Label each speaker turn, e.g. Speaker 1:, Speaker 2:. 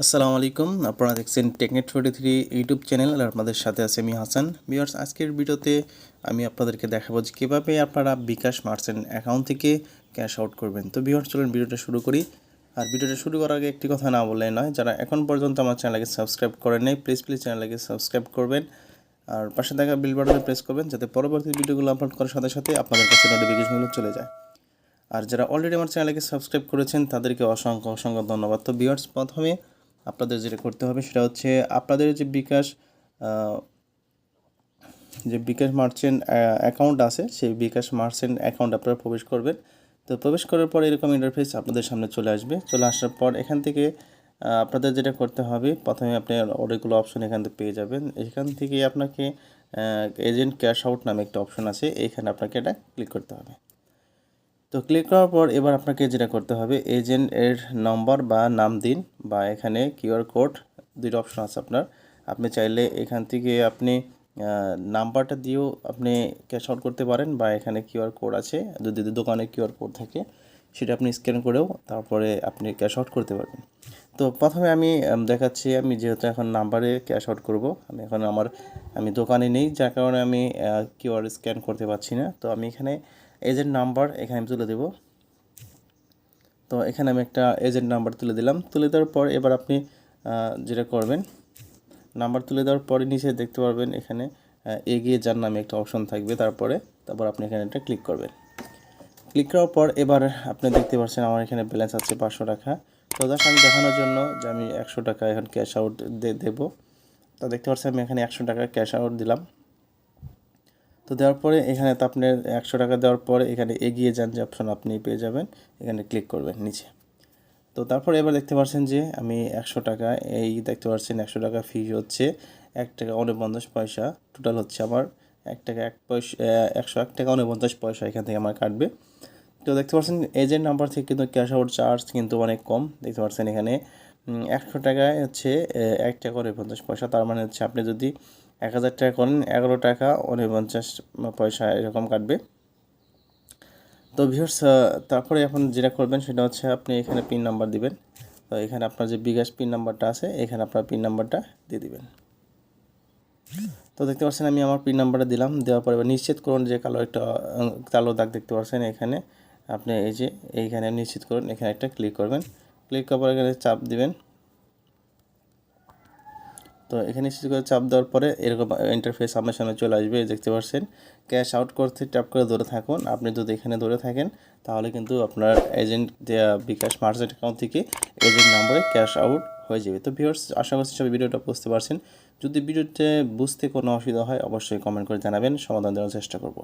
Speaker 1: আসসালামু আলাইকুম। আপনারা দেখছেন TechNet forty three YouTube channel আর আপনাদের সাথে আছে আমি হাসান। বিয়ার্স আজকের ভিডিওতে আমি আপনাদেরকে দেখাবো যে কীভাবে আপনারা বিকাশ মার্চেন্ট অ্যাকাউন্ট থেকে ক্যাশ আউট করবেন। তো বিয়ার্স চলুন ভিডিওটা শুরু করি। আর ভিডিওটা শুরু করার আগে একটি কথা না বললে নয়, যারা এখন পর্যন্ত আমার চ্যানেলকে সাবস্ক্রাইব করেন নাই প্লিজ প্লিজ চ্যানেলকে সাবস্ক্রাইব করবেন। আর পাশে থাকা বিল বাটনে প্রেস করবেন, যাতে পরবর্তী ভিডিওগুলো আপলোড করার সাথে সাথে আপনাদের কাছে নোটিফিকেশনগুলো চলে যায়। আর যারা অলরেডি আমার চ্যানেলকে সাবস্ক্রাইব করেছেন, তাদেরকে অসংখ্য অসংখ্য ধন্যবাদ। তো বিয়ার্স প্রথমে আপনাদের যেটা করতে হবে সেটা হচ্ছে আপনাদের যে বিকাশ যে বিকাশ মার্চেন্ট অ্যাকাউন্ট আছে, সেই বিকাশ মার্চেন্ট অ্যাকাউন্ট আপনারা প্রবেশ করবেন। তো প্রবেশ করার পর এরকম ইন্টারফেস আপনাদের সামনে চলে আসবে। চলে আসার পর এখান থেকে আপনাদের যেটা করতে হবে, প্রথমে আপনি অনেকগুলো অপশন এখান থেকে পেয়ে যাবেন। এখান থেকে আপনাকে এজেন্ট ক্যাশ আউট নামে একটা অপশন আছে, এখানে আপনাকে এটা ক্লিক করতে হবে। তো ক্লিক করার পর এবার আপনাকে যেটা করতে হবে এজেন্ট এর নম্বর বা নাম দিন বা এখানে কিউআর কোড দুইটা অপশন আছে আপনার। আপনি চাইলে এখান থেকে আপনি নাম্বারটা দিয়েও আপনি ক্যাশ আউট করতে পারেন বা এখানে কিউআর কোড আছে। যদি দোকানে কিউআর কোড থাকে সেটা আপনি স্ক্যান করেও তারপরে আপনি ক্যাশ আউট করতে পারবেন। তো প্রথমে আমি দেখাচ্ছি আমি যেহেতু এখন নাম্বারে ক্যাশ আউট করব, আমি এখন আমার, আমি দোকানে নেই, যার কারণে আমি কিউআর স্ক্যান করতে পারছি না। তো আমি এখানে এজেন্ট নাম্বার এখানে আমি তুলে দেবো। তো এখানে আমি একটা এজেন্ট নাম্বার তুলে দিলাম। তুলে দেওয়ার পর এবার আপনি যেটা করবেন নাম্বার তুলে দেওয়ার পরে নিচে দেখতে পারবেন এখানে এগিয়ে যার নামে একটা অপশন থাকবে। তারপরে, তারপর আপনি এখানে একটা ক্লিক করবেন। ক্লিক করার পর এবার আপনি দেখতে পাচ্ছেন আমার এখানে ব্যালেন্স আছে পাঁচশো টাকা। তো জাস্ট আমি দেখানোর জন্য যে আমি একশো টাকা এখন ক্যাশ আউট দেবো। তো দেখতে পাচ্ছেন আমি এখানে একশো টাকা ক্যাশ আউট দিলাম। তো দেওয়ার পরে এখানে তো আপনি একশো টাকা দেওয়ার পরে এখানে এগিয়ে যান যে অপশন আপনি পেয়ে যাবেন। এখানে ক্লিক করবেন নিচে। তো তারপরে এবার দেখতে পাচ্ছেন যে আমি একশো টাকা, এই দেখতে পাচ্ছেন একশো টাকা ফি হচ্ছে এক টাকা উনপঞ্চাশ পয়সা। টোটাল হচ্ছে আমার এক টাকা এক পয়সা একশো এক টাকা উনপঞ্চাশ পয়সা এখান থেকে আমার কাটবে। তো দেখতে পাচ্ছেন এজেন্ট নাম্বার থেকে কিন্তু ক্যাশ আউট চার্জ কিন্তু অনেক কম। দেখতে পাচ্ছেন এখানে একশো টাকায় হচ্ছে এক টাকা উনপঞ্চাশ পয়সা। তার মানে হচ্ছে আপনি যদি এক হাজার টাকা করেন, এগারো টাকা উনপঞ্চাশ পয়সা এরকম কাটবে। তো ভিউর্স তারপরে এখন যেটা করবেন সেটা হচ্ছে আপনি এখানে পিন নাম্বার দিবেন। তো এখানে আপনার যে বিকাশ পিন নাম্বারটা আছে, এখানে আপনার পিন নাম্বারটা দিয়ে দিবেন। তো দেখতে পাচ্ছেন, আমি আমার পিন নাম্বারটা দিলাম। দেওয়ার পরে নিশ্চিত করুন যে কালো একটা কালো দাগ দেখতে পাচ্ছেন এখানে। আপনি এই যে এইখানে নিশ্চিত করুন, এখানে একটা ক্লিক করবেন। ক্লিক করার এখানে চাপ দিবেন। তো এখানে নিশ্চিত করে চাপ দেওয়ার পরে এরকম ইন্টারফেস আপনার সামনে চলে আসবে দেখতে পাচ্ছেন। ক্যাশ আউট করতে ট্যাপ করে ধরে থাকুন। আপনি যদি এখানে ধরে থাকেন, তাহলে কিন্তু আপনার এজেন্ট দেওয়া বিকাশ মার্চেন্ট অ্যাকাউন্ট থেকে এজেন্ট নাম্বারে ক্যাশ আউট হয়ে যাবে। তো ভিউয়ার্স আশা করছি সবাই ভিডিওটা বুঝতে পারছেন। যদি ভিডিওতে বুঝতে কোনো অসুবিধা হয়, অবশ্যই কমেন্ট করে জানাবেন। সমাধান দেওয়ার চেষ্টা করব।